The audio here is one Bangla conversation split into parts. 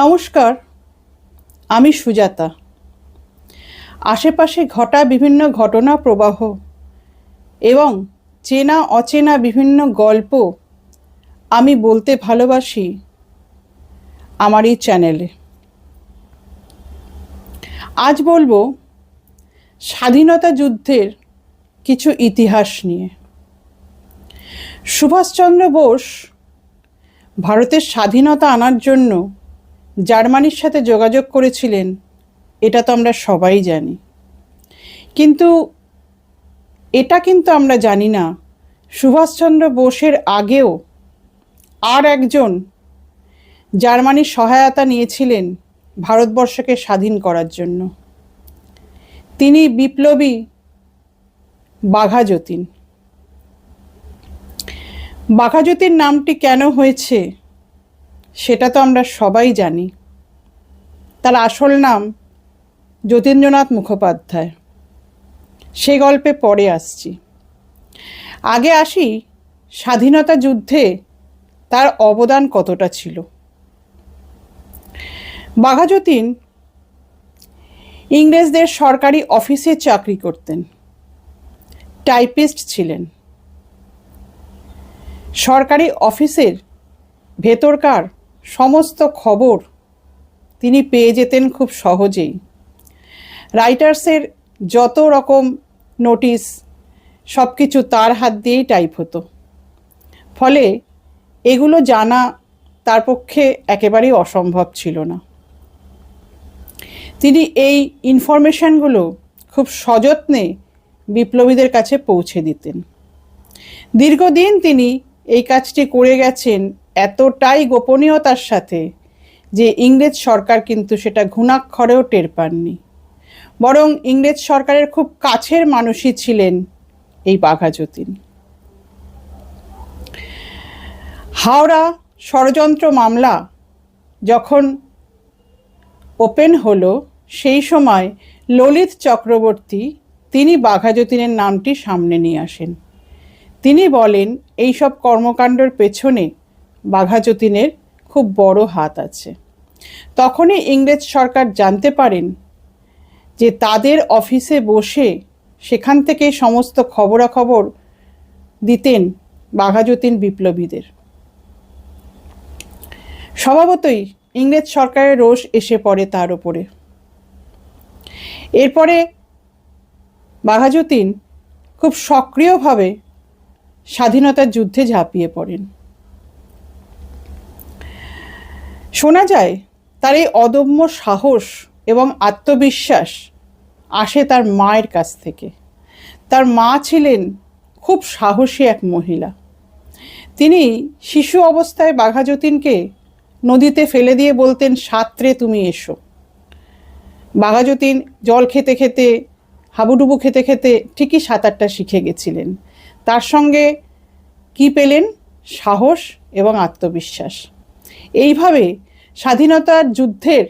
নমস্কার, আমি সুজাতা। আশেপাশে ঘটা বিভিন্ন ঘটনা প্রবাহ এবং চেনা অচেনা বিভিন্ন গল্প আমি বলতে ভালোবাসি আমার এই চ্যানেলে। আজ বলব স্বাধীনতা যুদ্ধের কিছু ইতিহাস নিয়ে। সুভাষচন্দ্র বোস ভারতের স্বাধীনতা আনার জন্য জার্মানির সাথে যোগাযোগ করেছিলেন, এটা তো আমরা সবাই জানি। কিন্তু এটা কিন্তু আমরা জানি না, সুভাষচন্দ্র বোসের আগেও আর একজন জার্মানির সহায়তা নিয়েছিলেন ভারতবর্ষকে স্বাধীন করার জন্য। তিনি বিপ্লবী বাঘা যতীন। বাঘা যতীন নামটি কেন হয়েছে? সেটা তো আমরা সবাই জানি। তার আসল নাম যতীন্দ্রনাথ মুখোপাধ্যায়। সে গল্পে পরে আসছি। আগে আসি, স্বাধীনতা যুদ্ধে তার অবদান কতটা ছিল? বাঘাযতীন ইংরেজদের সরকারি অফিসে চাকরি করতেন। টাইপিস্ট ছিলেন। সরকারি অফিসের ভেতরকার সমস্ত খবর তিনি পেয়ে যেতেন খুব সহজেই। রাইটার্সের যত রকম নোটিশ সব কিছু তার হাত দিয়েই টাইপ হতো। ফলে এগুলো জানা তার পক্ষে একেবারেই অসম্ভব ছিল না। তিনি এই ইনফরমেশানগুলো খুব সযত্নে বিপ্লবীদের কাছে পৌঁছে দিতেন। দীর্ঘদিন তিনি এই কাজটি করে গেছেন এতটাই গোপনীয়তার সাথে যে ইংরেজ সরকার কিন্তু সেটা ঘুণাক্ষরেও টের পাননি। বরং ইংরেজ সরকারের খুব কাছের মানুষই ছিলেন এই বাঘা যতীন। হাওড়া ষড়যন্ত্র মামলা যখন ওপেন হলো, সেই সময় ললিত চক্রবর্তী তিনি বাঘা যতীনের নামটি সামনে নিয়ে আসেন। তিনি বলেন এই সব কর্মকাণ্ডের পেছনে বাঘা যতীনের খুব বড় হাত আছে। তখনই ইংরেজ সরকার জানতে পারেন যে তাদের অফিসে বসে সেখান থেকে সমস্ত খবরাখবর দিতেন বাঘাযতীন বিপ্লবীদের। স্বভাবতই ইংরেজ সরকারের রোষ এসে পড়ে তার ওপরে এরপরে বাঘাযতীন খুব সক্রিয়ভাবে স্বাধীনতার যুদ্ধে ঝাঁপিয়ে পড়েন। শোনা যায়, তার এই অদম্য সাহস এবং আত্মবিশ্বাস আসে তার মায়ের কাছ থেকে। তার মা ছিলেন খুব সাহসী এক মহিলা। তিনি শিশু অবস্থায় বাঘা যতীনকে নদীতে ফেলে দিয়ে বলতেন, সাঁতরে তুমি এসো। বাঘা যতীন জল খেতে খেতে, হাবুডুবু খেতে খেতে ঠিকই সাঁতারটা শিখে গেছিলেন। তার সঙ্গে কি পেলেন? সাহস এবং আত্মবিশ্বাস। এইভাবে স্বাধীনতার যুদ্ধের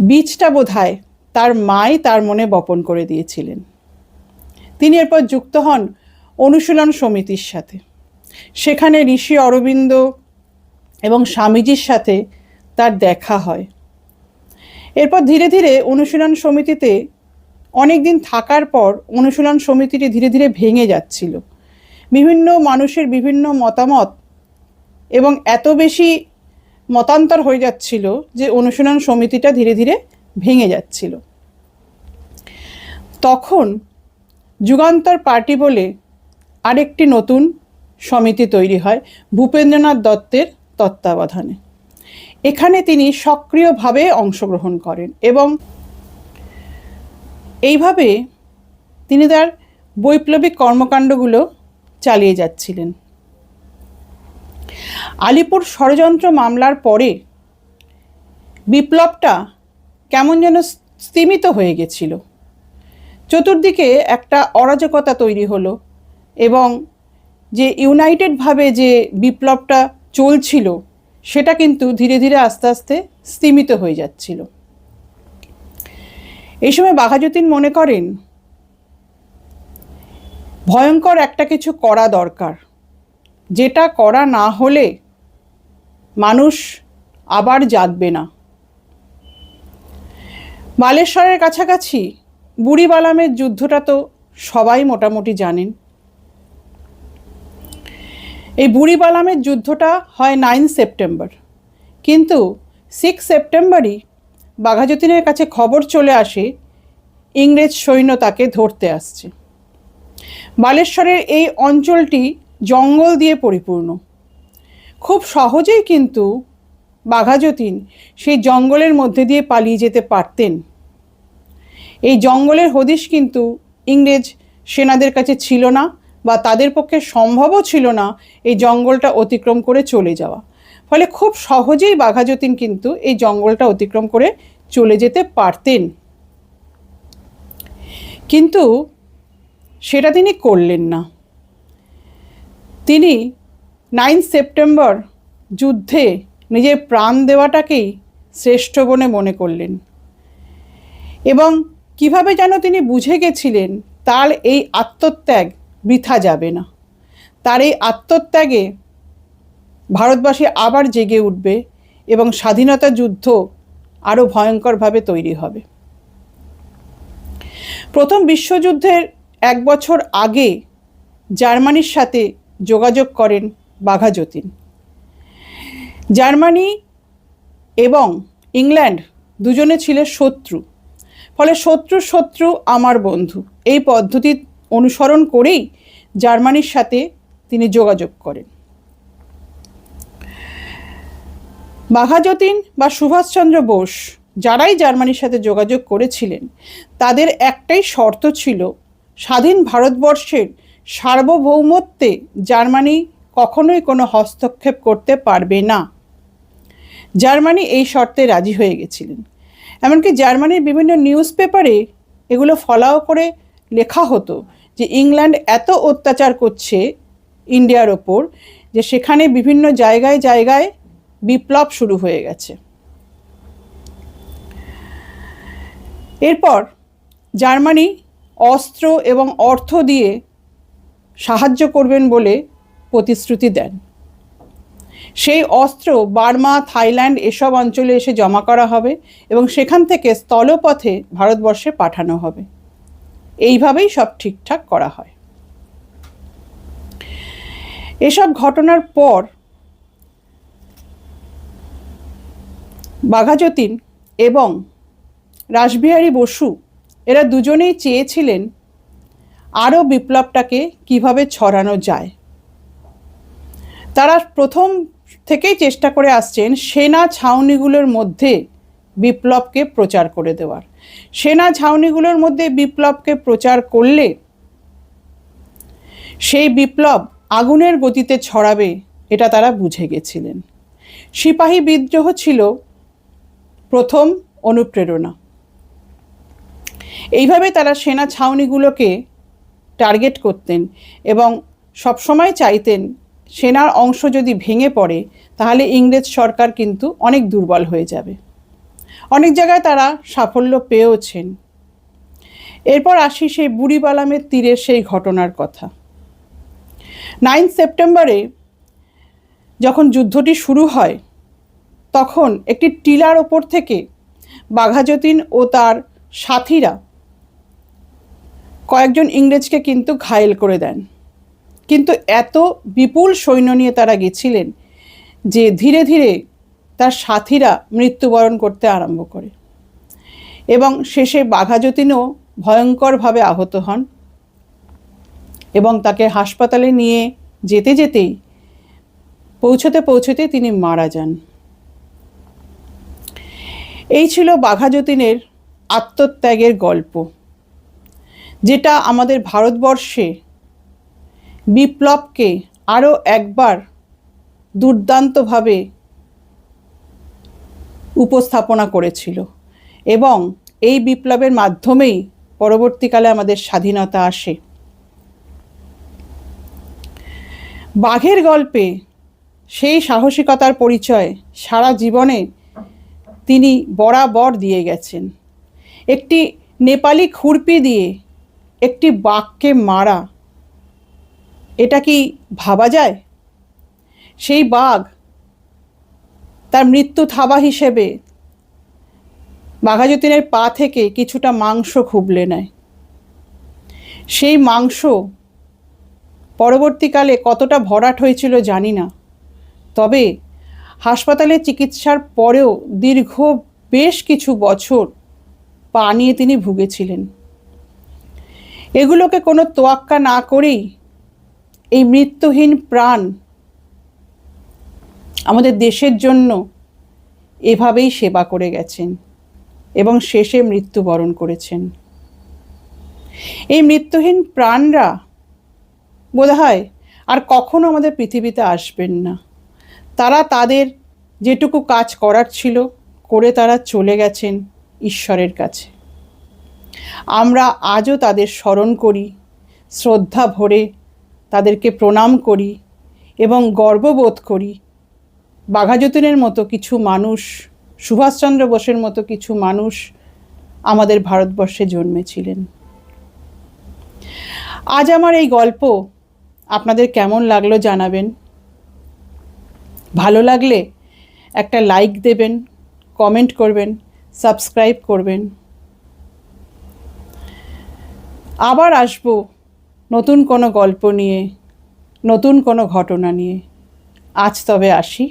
বীজটা বোধহয় তার মাই তার মনে বপন করে দিয়েছিলেন। তিনি এরপর যুক্ত হন অনুশীলন সমিতির সাথে। সেখানে ঋষি অরবিন্দ এবং স্বামীজির সাথে তার দেখা হয়। এরপর ধীরে ধীরে অনুশীলন সমিতিতে অনেক দিন থাকার পর অনুশীলন সমিতিটি ধীরে ধীরে ভেঙে যাচ্ছিল। বিভিন্ন মানুষের বিভিন্ন মতামত এবং এত বেশি মতান্তর হয়ে যাচ্ছিল যে অনুশীলন সমিতিটা ধীরে ধীরে ভেঙে যাচ্ছিল। তখন যুগান্তর পার্টি বলে আরেকটি নতুন সমিতি তৈরি হয় ভূপেন্দ্রনাথ দত্তের তত্ত্বাবধানে। এখানে তিনি সক্রিয়ভাবে অংশগ্রহণ করেন এবং এইভাবে তিনি তার বৈপ্লবিক কর্মকাণ্ডগুলো চালিয়ে যাচ্ছিলেন। আলিপুর ষড়যন্ত্র মামলার পরে বিপ্লবটা কেমন যেন স্তিমিত হয়ে গেছিল। চতুর্দিকে একটা অরাজকতা তৈরি হলো এবং যে ইউনাইটেডভাবে যে বিপ্লবটা চলছিল, সেটা কিন্তু ধীরে ধীরে আস্তে আস্তে স্তিমিত হয়ে যাচ্ছিল। এই সময় বাঘাযতীন মনে করেন, ভয়ঙ্কর একটা কিছু করা দরকার। যেটা করা না হলে মানুষ আবার জাগবে না। বালেশ্বরের কাছাকাছি বুড়িবালামের যুদ্ধটা তো সবাই মোটামুটি জানেন। এই বুড়িবালামের যুদ্ধটা হয় নাইন সেপ্টেম্বর। কিন্তু সিক্স সেপ্টেম্বরই বাঘাযতীনের কাছে খবর চলে আসে, ইংরেজ সৈন্য তাকে ধরতে আসছে। বালেশ্বরের এই অঞ্চলটি জঙ্গল দিয়ে পরিপূর্ণ। খুব সহজেই কিন্তু বাঘাযতীন সেই জঙ্গলের মধ্যে দিয়ে পালিয়ে যেতে পারতেন। এই জঙ্গলের হদিশ কিন্তু ইংরেজ সেনাদের কাছে ছিল না বা তাদের পক্ষে সম্ভবও ছিল না এই জঙ্গলটা অতিক্রম করে চলে যাওয়া। ফলে খুব সহজেই বাঘাযতীন কিন্তু এই জঙ্গলটা অতিক্রম করে চলে যেতে পারতেন। কিন্তু সেটা তিনি করলেন না। তিনি নাইন সেপ্টেম্বর যুদ্ধে নিজের প্রাণ দেওয়াটাকেই শ্রেষ্ঠ বলে মনে করলেন। এবং কীভাবে যেন তিনি বুঝে গেছিলেন, তার এই আত্মত্যাগ বৃথা যাবে না। তার এই আত্মত্যাগে ভারতবাসী আবার জেগে উঠবে এবং স্বাধীনতা যুদ্ধ আরও ভয়ঙ্করভাবে তৈরি হবে। প্রথম বিশ্বযুদ্ধের এক বছর আগে জার্মানির সাথে যোগাযোগ করেন বাঘা যতীন। জার্মানি এবং ইংল্যান্ড দুজনে ছিলেন শত্রু। ফলে শত্রু শত্রু আমার বন্ধু। এই পদ্ধতি অনুসরণ করেই জার্মানির সাথে তিনি যোগাযোগ করেন। বাঘাযতীন বা সুভাষচন্দ্র বোস যারাই জার্মানির সাথে যোগাযোগ করেছিলেন, তাদের একটাই শর্ত ছিল স্বাধীন ভারতবর্ষের সার্বভৌমত্বে জার্মানি কখনোই কোনো হস্তক্ষেপ করতে পারবে না। জার্মানি এই শর্তে রাজি হয়ে গেছিলেন। এমনকি জার্মানির বিভিন্ন নিউজ পেপারে এগুলো ফলাও করে লেখা হতো যে ইংল্যান্ড এত অত্যাচার করছে ইন্ডিয়ার ওপর যে সেখানে বিভিন্ন জায়গায় জায়গায় বিপ্লব শুরু হয়ে গেছে। এরপর জার্মানি অস্ত্র এবং অর্থ দিয়ে সাহায্য করবেন বলে প্রতিশ্রুতি দেন। সেই অস্ত্র বার্মা, থাইল্যান্ড এসব অঞ্চলে এসে জমা করা হবে এবং সেখান থেকে স্থলপথে ভারতবর্ষে পাঠানো হবে। এইভাবেই সব ঠিকঠাক করা হয়। এসব ঘটনার পর বাঘাযতীন এবং রাসবিহারী বসু এরা দুজনেই চেয়েছিলেন আরও বিপ্লবটাকে কীভাবে ছড়ানো যায়। তারা প্রথম থেকেই চেষ্টা করে আসছেন সেনা ছাউনিগুলোর মধ্যে বিপ্লবকে প্রচার করে দেওয়ার। সেনা ছাউনিগুলোর মধ্যে বিপ্লবকে প্রচার করলে সেই বিপ্লব আগুনের গতিতে ছড়াবে এটা তারা বুঝে গেছিলেন। সিপাহী বিদ্রোহ ছিল প্রথম অনুপ্রেরণা। এইভাবে তারা সেনা ছাউনিগুলোকে টার্গেট করতেন এবং সবসময় চাইতেন সেনার অংশ যদি ভেঙে পড়ে, তাহলে ইংরেজ সরকার কিন্তু অনেক দুর্বল হয়ে যাবে। অনেক জায়গায় তারা সাফল্য পেয়েওছেন। এরপর আসি সেই বুড়িবালামের তীরের সেই ঘটনার কথা। নাইন সেপ্টেম্বরে যখন যুদ্ধটি শুরু হয়, তখন একটি টিলার ওপর থেকে বাঘাযতীন ও তার সাথীরা কয়েকজন ইংরেজকে কিন্তু ঘায়েল করে দেন। কিন্তু এত বিপুল সৈন্য নিয়ে তারা গেছিলেন যে ধীরে ধীরে তার সাথীরা মৃত্যুবরণ করতে আরম্ভ করে। এবং শেষে বাঘাযতীনও ভয়ঙ্করভাবে আহত হন এবং তাকে হাসপাতালে নিয়ে যেতে যেতেই, পৌঁছতে পৌঁছতে তিনি মারা যান। এই ছিল বাঘাযতীনের আত্মত্যাগের গল্প। যেটা আমাদের ভারতবর্ষে বিপ্লবকে আরও একবার দুর্দান্তভাবে উপস্থাপনা করেছিল এবং এই বিপ্লবের মাধ্যমেই পরবর্তীকালে আমাদের স্বাধীনতা আসে। বাঘের গল্পে সেই সাহসিকতার পরিচয় সারা জীবনে তিনি বরাবর দিয়ে গেছেন। একটি নেপালি খুরপি দিয়ে একটি বাঘকে মারা, এটা কি ভাবা যায়? সেই বাঘ তার মৃত্যু থাবা হিসেবে বাঘাযতীনের পা থেকে কিছুটা মাংস খুবলে নেয়। সেই মাংস পরবর্তীকালে কতটা ভরাট হয়েছিল জানি না, তবে হাসপাতালে চিকিৎসার পরেও দীর্ঘ বেশ কিছু বছর পা নিয়ে তিনি ভুগেছিলেন। এগুলোকে কোনো তোয়াক্কা না করেই এই মৃত্যুহীন প্রাণ আমাদের দেশের জন্য এভাবেই সেবা করে গেছেন এবং শেষে মৃত্যুবরণ করেছেন। এই মৃত্যুহীন প্রাণরা বোধ হয় আর কখনো আমাদের পৃথিবীতে আসবেন না। তারা তাদের যেটুকু কাজ করার ছিল, করে তারা চলে গেছেন ঈশ্বরের কাছে। আমরা আজও তাদের স্মরণ করি, শ্রদ্ধা ভরে তাদেরকে প্রণাম করি এবং গর্ববোধ করি। বাঘাযতীনের মতো কিছু মানুষ, সুভাষচন্দ্র বোসের মতো কিছু মানুষ আমাদের ভারতবর্ষে জন্মেছিলেন। আজ আমার এই গল্প আপনাদের কেমন লাগল জানাবেন। ভালো লাগলে একটা লাইক দেবেন, কমেন্ট করবেন, সাবস্ক্রাইব করবেন। আবার আসব নতুন কোনো গল্প নিয়ে নতুন কোনো ঘটনা নিয়ে। আজ তবে আসি।